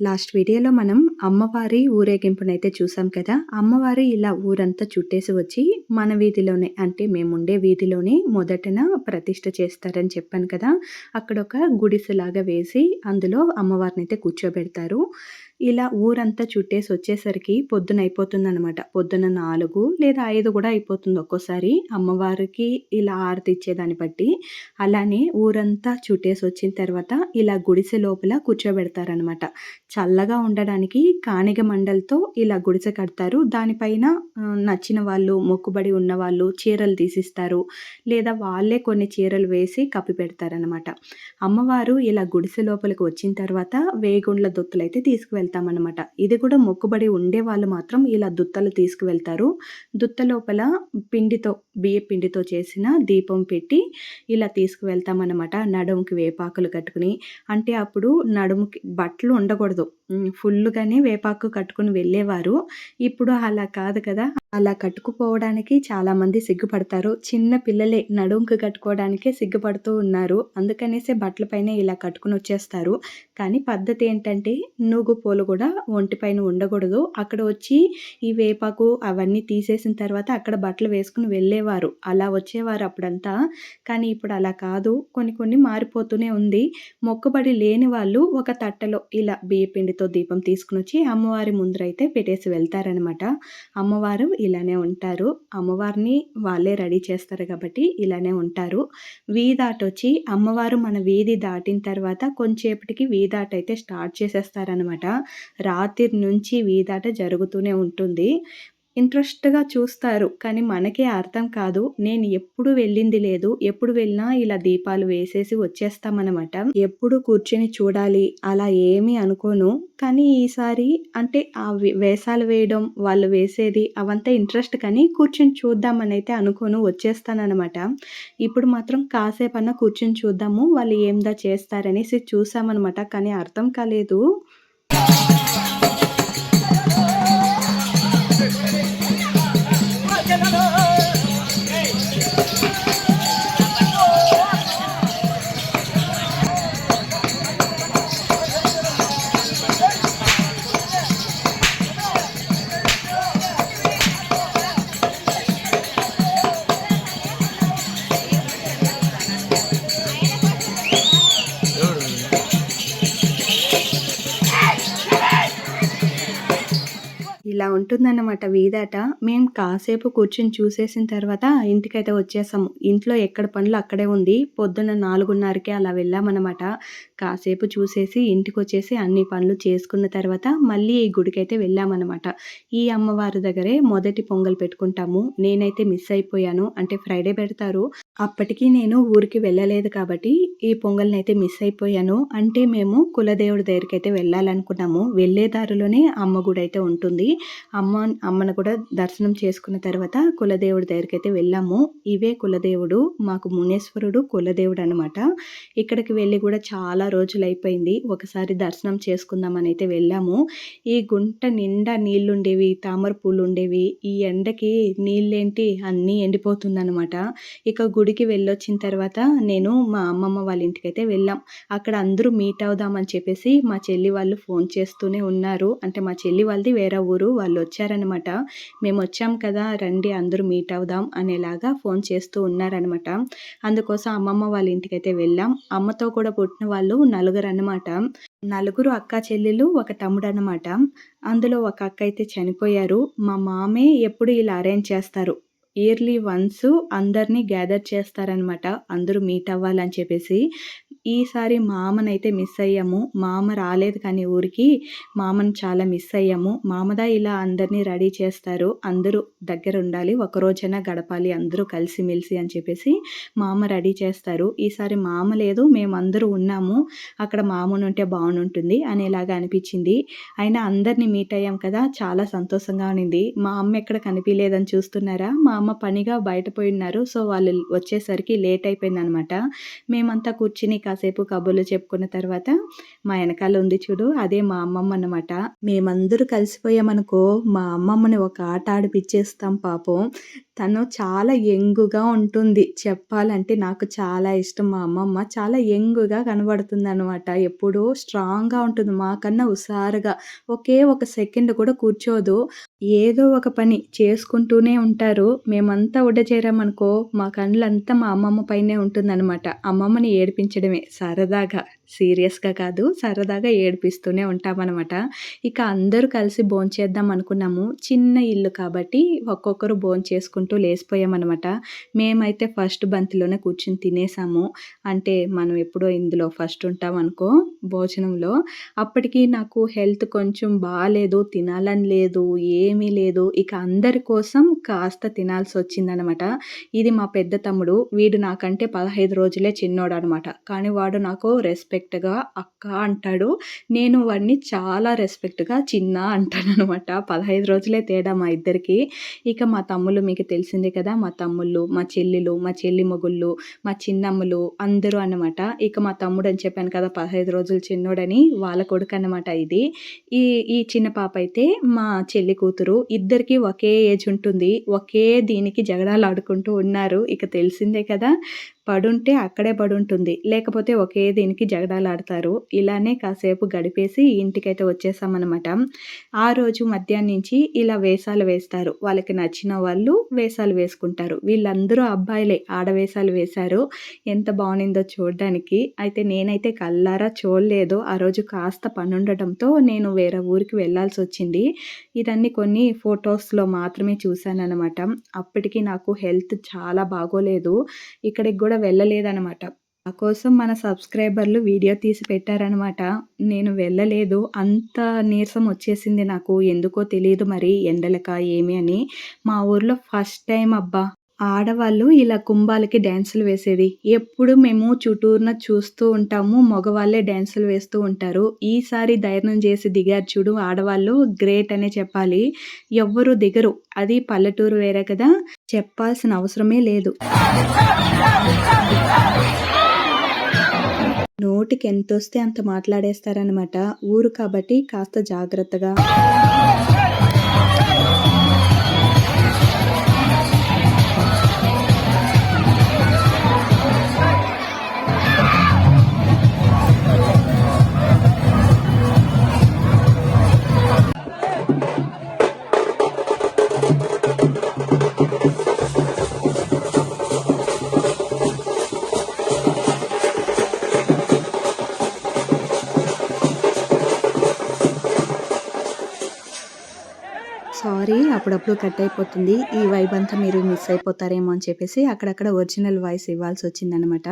Last వీడియోలో మనం అమ్మవారి ఊరేగింపునైతే చూసాం కదా. అమ్మవారి ఇలా ఊరంతా చుట్టేసి వచ్చి మన వీధిలోనే అంటే మేముండే వీధిలోనే మొదటన ప్రతిష్ట చేస్తారని చెప్పాను కదా. అక్కడ ఒక గుడిసెలాగా వేసి అందులో అమ్మవారిని అయితే కూర్చోబెడతారు. ఇలా ఊరంతా చుట్టేసి వచ్చేసరికి పొద్దున అయిపోతుందనమాట పొద్దున నాలుగు లేదా ఐదు కూడా అయిపోతుంది ఒక్కోసారి. అమ్మవారికి ఇలా ఆరతి ఇచ్చేదాన్ని బట్టి అలానే ఊరంతా చుట్టేసి వచ్చిన తర్వాత ఇలా గుడిసె లోపల కూర్చోబెడతారనమాట చల్లగా ఉండడానికి కానిగ మండలతో ఇలా గుడిసె కడతారు. దానిపైన నచ్చిన వాళ్ళు మొక్కుబడి ఉన్న వాళ్ళు చీరలు తీసిస్తారు. లేదా వాళ్ళే కొన్ని చీరలు వేసి కప్పి పెడతారనమాట అమ్మవారు ఇలా గుడిసె లోపలికి వచ్చిన తర్వాత వేగుండ్ల దొత్తులు అయితే తీసుకువెళ్తామన్నమాట ఇది కూడా మొక్కుబడి ఉండే వాళ్ళు మాత్రం ఇలా దుత్తలు తీసుకువెళ్తారు. దుత్త లోపల పిండితో బియ్య పిండితో చేసిన దీపం పెట్టి ఇలా తీసుకువెళ్తామన్నమాట. నడుముకి వేపాకులు కట్టుకుని. అంటే అప్పుడు నడుముకి బట్టలు ఉండకూడదు. ఫుల్గానే వేపాకు కట్టుకుని వెళ్ళేవారు. ఇప్పుడు అలా కాదు కదా. అలా కట్టుకుపోవడానికి చాలామంది సిగ్గుపడతారు. చిన్న పిల్లలే నడుంకు కట్టుకోవడానికే సిగ్గుపడుతూ ఉన్నారు. అందుకనేసే బట్టలపైన ఇలా కట్టుకుని వచ్చేస్తారు. కానీ పద్ధతి ఏంటంటే నూగు పూలు కూడా ఒంటిపైన ఉండకూడదు. అక్కడ వచ్చి ఈ వేపాకు అవన్నీ తీసేసిన తర్వాత అక్కడ బట్టలు వేసుకుని వెళ్ళేవారు. అలా వచ్చేవారు అప్పుడంతా. కానీ ఇప్పుడు అలా కాదు. కొన్ని కొన్ని మారిపోతూనే ఉంది. మొక్కుబడి లేని వాళ్ళు ఒక తట్టలో ఇలా బియ్యపిండితో దీపం తీసుకుని వచ్చి అమ్మవారి ముందరైతే పెట్టేసి వెళ్తారనమాట అమ్మవారు ఇలానే ఉంటారు. అమ్మవారిని వాళ్ళే రెడీ చేస్తారు కాబట్టి ఇలానే ఉంటారు. వీధాట వచ్చి అమ్మవారు మన వీధి దాటిన తర్వాత కొంచెంసేపటికి వీధాట అయితే స్టార్ట్ చేసేస్తారనమాట రాత్రి నుంచి వీధాట జరుగుతూనే ఉంటుంది. ఇంట్రెస్ట్గా చూస్తారు. కానీ మనకే అర్థం కాదు. నేను ఎప్పుడు వెళ్ళింది లేదు. ఎప్పుడు వెళ్ళినా ఇలా దీపాలు వేసేసి వచ్చేస్తామన్నమాట. ఎప్పుడు కూర్చొని చూడాలి. అలా ఏమీ అనుకోను. కానీ ఈసారి అంటే ఆ వేసాలు వేయడం వాళ్ళు వేసేది అవంతా ఇంట్రెస్ట్ కానీ కూర్చొని చూద్దామని అయితే అనుకోను. వచ్చేస్తానమాట ఇప్పుడు మాత్రం కాసేపన్నా కూర్చొని చూద్దాము. వాళ్ళు ఏందా చేస్తారనేసి చూసామన్నమాట. కానీ అర్థం కాలేదు. Oh. ఇలా ఉంటుందన్నమాట వీధాట. మేము కాసేపు కూర్చొని చూసేసిన తర్వాత ఇంటికైతే వచ్చేసాము. ఇంట్లో ఎక్కడ పనులు అక్కడే ఉంది. పొద్దున్న నాలుగున్నరకే అలా వెళ్ళామన్నమాట. కాసేపు చూసేసి ఇంటికి వచ్చేసి అన్ని పనులు చేసుకున్న తర్వాత మళ్ళీ ఈ గుడికైతే వెళ్ళామన్నమాట. ఈ అమ్మవారి దగ్గరే మొదటి పొంగల్ పెట్టుకుంటాము. నేనైతే మిస్ అయిపోయాను. అంటే ఫ్రైడే పెడతారు. అప్పటికి నేను ఊరికి వెళ్ళలేదు కాబట్టి ఈ పొంగల్ని అయితే మిస్ అయిపోయాను. అంటే మేము కులదేవుడి దగ్గరికి అయితే వెళ్ళాలనుకున్నాము. వెళ్ళే దారిలోనే అమ్మ గుడి అయితే ఉంటుంది. అమ్మ అమ్మను కూడా దర్శనం చేసుకున్న తర్వాత కులదేవుడి దగ్గరికి అయితే వెళ్ళాము. ఇవే కులదేవుడు మాకు మునేశ్వరుడు కులదేవుడు అనమాట ఇక్కడికి వెళ్ళి కూడా చాలా రోజులు అయిపోయింది ఒకసారి దర్శనం చేసుకుందామని అయితే వెళ్ళాము. ఈ గుంట నిండా నీళ్ళుండేవి తామర పూలు ఉండేవి ఈ ఎండకి నీళ్ళేంటి? అన్నీ ఎండిపోతుందనమాట ఇక గుడికి వెళ్ళొచ్చిన తర్వాత నేను మా అమ్మమ్మ వాళ్ళ ఇంటికి అయితే వెళ్ళాం. అక్కడ అందరూ మీట్ అవుదామని చెప్పేసి మా చెల్లి వాళ్ళు ఫోన్ చేస్తూనే ఉన్నారు. అంటే మా చెల్లి వాళ్ళది వేరే ఊరు. వాళ్ళు వచ్చారనమాట మేము వచ్చాం కదా రండి అందరూ మీట్ అవుదాం అనేలాగా ఫోన్ చేస్తూ ఉన్నారనమాట అందుకోసం అమ్మమ్మ వాళ్ళ ఇంటికి అయితే వెళ్ళాం. అమ్మతో కూడా పుట్టిన వాళ్ళు నలుగురు అన్నమాట నలుగురు అక్క చెల్లెలు ఒక తమ్ముడు అన్నమాట అందులో ఒక అక్క అయితే చనిపోయారు. మా మామే ఎప్పుడు ఇలా అరేంజ్ చేస్తారు. ఇయర్లీ వన్స్ అందరినీ గ్యాదర్ చేస్తారనమాట. అందరూ మీట్ అవ్వాలని చెప్పేసి. ఈసారి మామనైతే మిస్ అయ్యాము. మామ రాలేదు కానీ ఊరికి మామను చాలా మిస్ అయ్యాము. మామదా ఇలా అందరినీ రెడీ చేస్తారు. అందరూ దగ్గర ఉండాలి. ఒకరోజైనా గడపాలి. అందరూ కలిసిమెలిసి అని చెప్పేసి మామ రెడీ చేస్తారు. ఈసారి మామ లేదు. మేమందరూ ఉన్నాము. అక్కడ మామను ఉంటే బాగుంటుంది అనేలాగా అనిపించింది. అయినా అందరినీ మీట్ అయ్యాం కదా. చాలా సంతోషంగా ఉన్నింది మా అమ్మ ఎక్కడ కనిపించలేదని చూస్తున్నారా? మా అమ్మ పనిగా బయట ఉన్నారు సో వాళ్ళు వచ్చేసరికి లేట్ అయిపోయింది అనమాట మేమంతా కూర్చుని కాసేపు కబుర్లు చెప్పుకున్న తర్వాత మా వెనకాల ఉంది చూడు అదే మా అమ్మమ్మ అనమాట మేమందరూ కలిసిపోయామనుకో మా అమ్మమ్మని ఒక ఆట ఆడిపిచ్చేస్తాం పాపం. తను చాలా యంగ్‌గా ఉంటుంది. చెప్పాలంటే నాకు చాలా ఇష్టం. మా అమ్మమ్మ చాలా యంగ్‌గా కనబడుతుందనమాట. ఎప్పుడూ స్ట్రాంగ్‌గా ఉంటుంది. మాకన్నా హుషారుగా ఒకే ఒక సెకండ్ కూడా కూర్చోదు. ఏదో ఒక పని చేసుకుంటూనే ఉంటారు. మేమంతా ఉడ్డ చేరామనుకో మా కళ్ళంతా మా అమ్మమ్మ పైనే ఉంటుందనమాట. అమ్మమ్మని ఏడిపించడమే సరదాగా. సీరియస్‌గా కాదు. సరదాగా ఏడిపిస్తూనే ఉంటామన్నమాట ఇక అందరూ కలిసి భోంచేద్దాం అనుకున్నాము. చిన్న ఇల్లు కాబట్టి ఒక్కొక్కరు భోంచేసుకుంటూ లేసిపోయామనమాట. మేమైతే ఫస్ట్ బంతిలోనే కూర్చొని తినేసాము. అంటే మనం ఎప్పుడో ఇందులో ఫస్ట్ ఉంటాం అనుకో భోజనంలో. అప్పటికి నాకు హెల్త్ కొంచెం బాగాలేదు తినాలని లేదు. ఏమీ లేదు. ఇక అందరి కోసం కాస్త తినాల్సి వచ్చిందనమాట ఇది మా పెద్ద తమ్ముడు. వీడు నాకంటే 15 రోజులే చిన్నోడు అనమాట కానీ వాడు నాకు రెస్పెక్ట్ రెస్పెక్ట్‌గా అక్క అంటాడు. నేను వాడిని చాలా రెస్పెక్ట్‌గా చిన్న అంటాను అనమాట పదహైదు రోజులే తేడా మా ఇద్దరికి. ఇక మా తమ్ముళ్ళు మీకు తెలిసిందే కదా! మా తమ్ముళ్ళు, మా చెల్లెలు, మా చెల్లి మొగుళ్ళు, మా చిన్నమ్మలు అందరూ అనమాట ఇక మా తమ్ముడని చెప్పాను కదా! 15 రోజులు చిన్నోడని వాళ్ళ కొడుకు అనమాట ఇది. ఈ ఈ చిన్న పాప అయితే మా చెల్లి కూతురు. ఇద్దరికీ ఒకే ఏజ్ ఉంటుంది. ఒకే దీనికి జగడాలాడుకుంటూ ఉన్నారు. ఇక తెలిసిందే కదా! పడుంటే అక్కడే పడుంటుంది. లేకపోతే ఒకే దీనికి జగడాలాడతారు. ఇలానే కాసేపు గడిపేసి ఇంటికైతే వచ్చేసామనమాట. ఆ రోజు మధ్యాహ్నం నుంచి ఇలా వేషాలు వేస్తారు. వాళ్ళకి నచ్చిన వాళ్ళు వేషాలు వేసుకుంటారు. వీళ్ళందరూ అబ్బాయిలే ఆడవేషాలు వేశారు. ఎంత బాగుందో చూడడానికి అయితే నేనైతే కల్లారా చూడలేదు. ఆ రోజు కాస్త పనుండటంతో నేను వేరే ఊరికి వెళ్ళాల్సొచ్చింది. ఇదన్నీ కొన్ని ఫొటోస్లో మాత్రమే చూశాననమాట. అప్పటికి నాకు హెల్త్ చాలా బాగోలేదు. ఇక్కడికి కూడా వెళ్ళలేదనమాట. నా కోసం మన సబ్స్క్రైబర్లు వీడియో తీసి పెట్టారనమాట. నేను వెళ్ళలేదు. అంత నీరసం వచ్చేసింది నాకు. ఎందుకో తెలియదు మరి ఎండలక ఏమి అని. మా ఊర్లో ఫస్ట్ టైం అబ్బా! ఆడవాళ్ళు ఇలా కుంభాలకి డ్యాన్సులు వేసేది. ఎప్పుడు మేము చుట్టూరున చూస్తూ ఉంటాము. మగవాళ్ళే డ్యాన్సులు వేస్తూ ఉంటారు. ఈసారి ధైర్యం చేసి దిగారు చూడు ఆడవాళ్ళు గ్రేట్ అనే చెప్పాలి. ఎవ్వరు దిగరు. అది పల్లెటూరు వేరే కదా! చెప్పాల్సిన అవసరమే లేదు. నోటికి ఎంత వస్తే అంత మాట్లాడేస్తారనమాట. ఊరు కాబట్టి కాస్త జాగ్రత్తగా సారీ అప్పుడప్పుడు కట్ అయిపోతుంది. ఈ వైబ్ అంతా మీరు మిస్ అయిపోతారేమో అని చెప్పేసి అక్కడక్కడ ఒరిజినల్ వాయిస్ ఇవ్వాల్సి వచ్చిందనమాట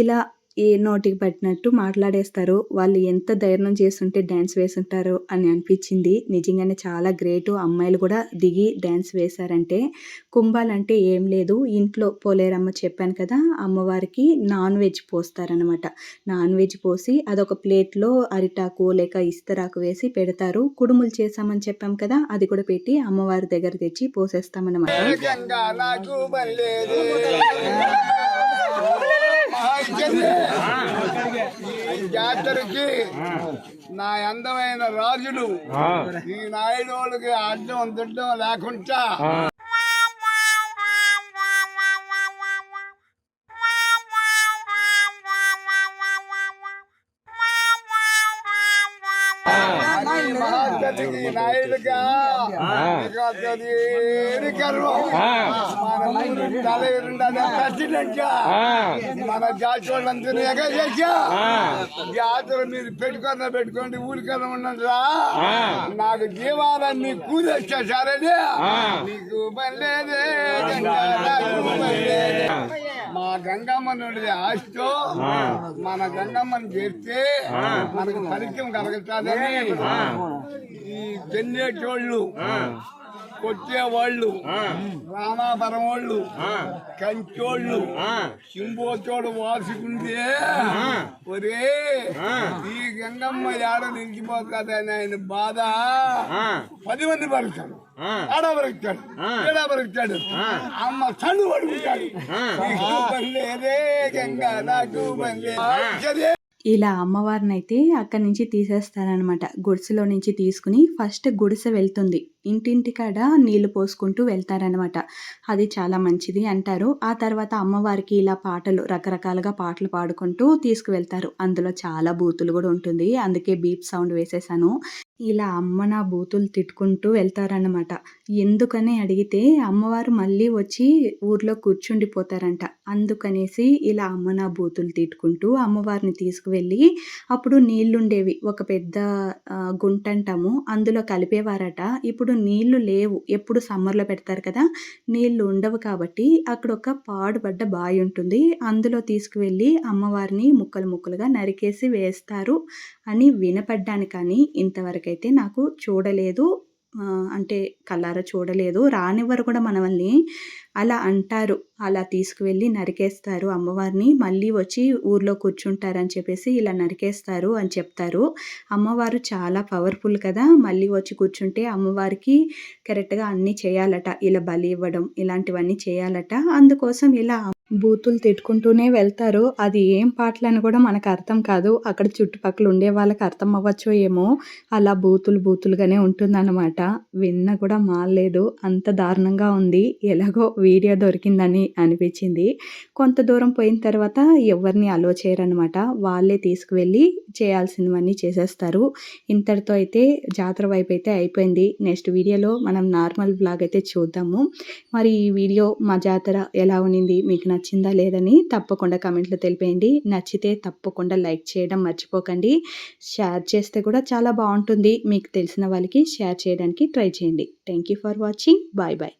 ఇలా ఏ నోటికి పట్టినట్టు మాట్లాడేస్తారు. వాళ్ళు ఎంత ధైర్యం చేస్తుంటే డ్యాన్స్ వేసుంటారు అని అనిపించింది నిజంగానే చాలా గ్రేటు అమ్మాయిలు కూడా దిగి డ్యాన్స్ వేశారంటే. కుంభాలంటే ఏం లేదు. ఇంట్లో పోలేరమ్మ చెప్పాను కదా! అమ్మవారికి నాన్ వెజ్ పోస్తారనమాట. నాన్ వెజ్ పోసి అదొక ప్లేట్‌లో అరిటాకు లేక ఇస్తరాకు వేసి పెడతారు. కుడుములు చేశామని చెప్పాం కదా! అది కూడా పెట్టి అమ్మవారి దగ్గర తెచ్చి పోసేస్తామనమాట. ఈ జాతరకి నా అందమైన రాజులు ఈ నాయుడోళ్ళకి అడ్డం తిడ్డం లేకుండా నాయుడుగా మన జాతర మీరు పెట్టుకున్న పెట్టుకోండి ఊరికన్నా ఉండరా నాకు జీవాలన్నీ పనిలేదే గంగా నాకు పనిలేదే. మా గంగమ్మని ఉండేది ఆశతో మన గంగమ్మని చేస్తే మనకు ఫలితం కలుగుతుందని ఈ చెన్నేటోళ్ళు కొట్టేవాళ్ళు రామాపురం వాళ్ళు కంచోళ్ళు సింబోచోడు వాసుకుంటే ఒరే ఈ గంగమ్మ ఏడ నిలిచిపోతుందని ఆయన బాధ. పది మంది పరుస్తాడు. ఆడ పరుస్తాడు. ఏడా పరుస్తాడు. అమ్మ చను పడుకుంటాడు. నీకు గంగా నాకు ఇలా అమ్మవారినైతే అక్కడి నుంచి తీసేస్తారనమాట. గుడిసెలో నుంచి తీసుకొని ఫస్ట్ గుడిసె వెళ్తుంది. ఇంటింటికాడ నీళ్ళు పోసుకుంటూ వెళ్తారనమాట. అది చాలా మంచిది అంటారు. ఆ తర్వాత అమ్మవారికి ఇలా పాటలు రకరకాలుగా పాటలు పాడుకుంటూ తీసుకువెళ్తారు. అందులో చాలా బూతులు కూడా ఉంటుంది. అందుకే బీప్ సౌండ్ వేసేసాను ఇలా అమ్మ నా బూతులు తిట్టుకుంటూ వెళ్తారనమాట. ఎందుకని అడిగితే అమ్మవారు మళ్ళీ వచ్చి ఊర్లో కూర్చుండిపోతారంట. అందుకనేసి ఇలా అమ్మ నా బూతులు తిట్టుకుంటూ అమ్మవారిని తీసుకువెళ్ళి అప్పుడు నీళ్ళుండేవి. ఒక పెద్ద గుంట గుంటంటాము. అందులో కలిపేవారట. ఇప్పుడు నీళ్ళు లేవు. ఎప్పుడు సమ్మర్‌లో పెడతారు కదా! నీళ్ళు ఉండవు కాబట్టి అక్కడ ఒక పాడుబడ్డ బావి ఉంటుంది. అందులో తీసుకువెళ్ళి అమ్మవారిని ముక్కలు ముక్కలుగా నరికేసి వేస్తారు అని వినపడ్డాను కానీ ఇంతవరకైతే నాకు చూడలేదు. అంటే కళ్ళారా చూడలేదు. రానివ్వరు కూడా మనల్ని అలా అంటారు. అలా తీసుకువెళ్ళి నరికేస్తారు అమ్మవారిని. మళ్ళీ వచ్చి ఊర్లో కూర్చుంటారని చెప్పేసి ఇలా నరికేస్తారు అని చెప్తారు. అమ్మవారు చాలా పవర్‌ఫుల్ కదా! మళ్ళీ వచ్చి కూర్చుంటే అమ్మవారికి కరెక్ట్‌గా అన్నీ చేయాలట. ఇలా బలి ఇవ్వడం ఇలాంటివన్నీ చేయాలట. అందుకోసం ఇలా బూతులు తిట్టుకుంటూనే వెళ్తారు. అది ఏం పాటలని కూడా మనకు అర్థం కాదు. అక్కడ చుట్టుపక్కల ఉండే వాళ్ళకి అర్థం అవ్వచ్చో ఏమో! అలా బూతులు బూతులుగానే ఉంటుందన్నమాట. విన్న కూడా మాలేదు అంత దారుణంగా ఉంది. ఎలాగో వీడియో దొరికిందని అనిపించింది. కొంత దూరం పోయిన తర్వాత ఎవరిని అలో చేయరనమాట. వాళ్ళే తీసుకువెళ్ళి చేయాల్సినవన్నీ చేసేస్తారు. ఇంతటితో అయితే జాతర వైపు అయితే అయిపోయింది. నెక్స్ట్ వీడియోలో మనం నార్మల్ బ్లాగ్ అయితే చూద్దాము. మరి ఈ వీడియో మా జాతర ఎలా ఉన్నింది? మీకు నచ్చిందా లేదని తప్పకుండా కమెంట్లో తెలిపేయండి. నచ్చితే తప్పకుండా లైక్ చేయడం మర్చిపోకండి. షేర్ చేస్తే కూడా చాలా బాగుంటుంది మీకు తెలిసిన వాళ్ళకి షేర్ చేయడానికి ట్రై చేయండి. Thank you for watching. Bye bye.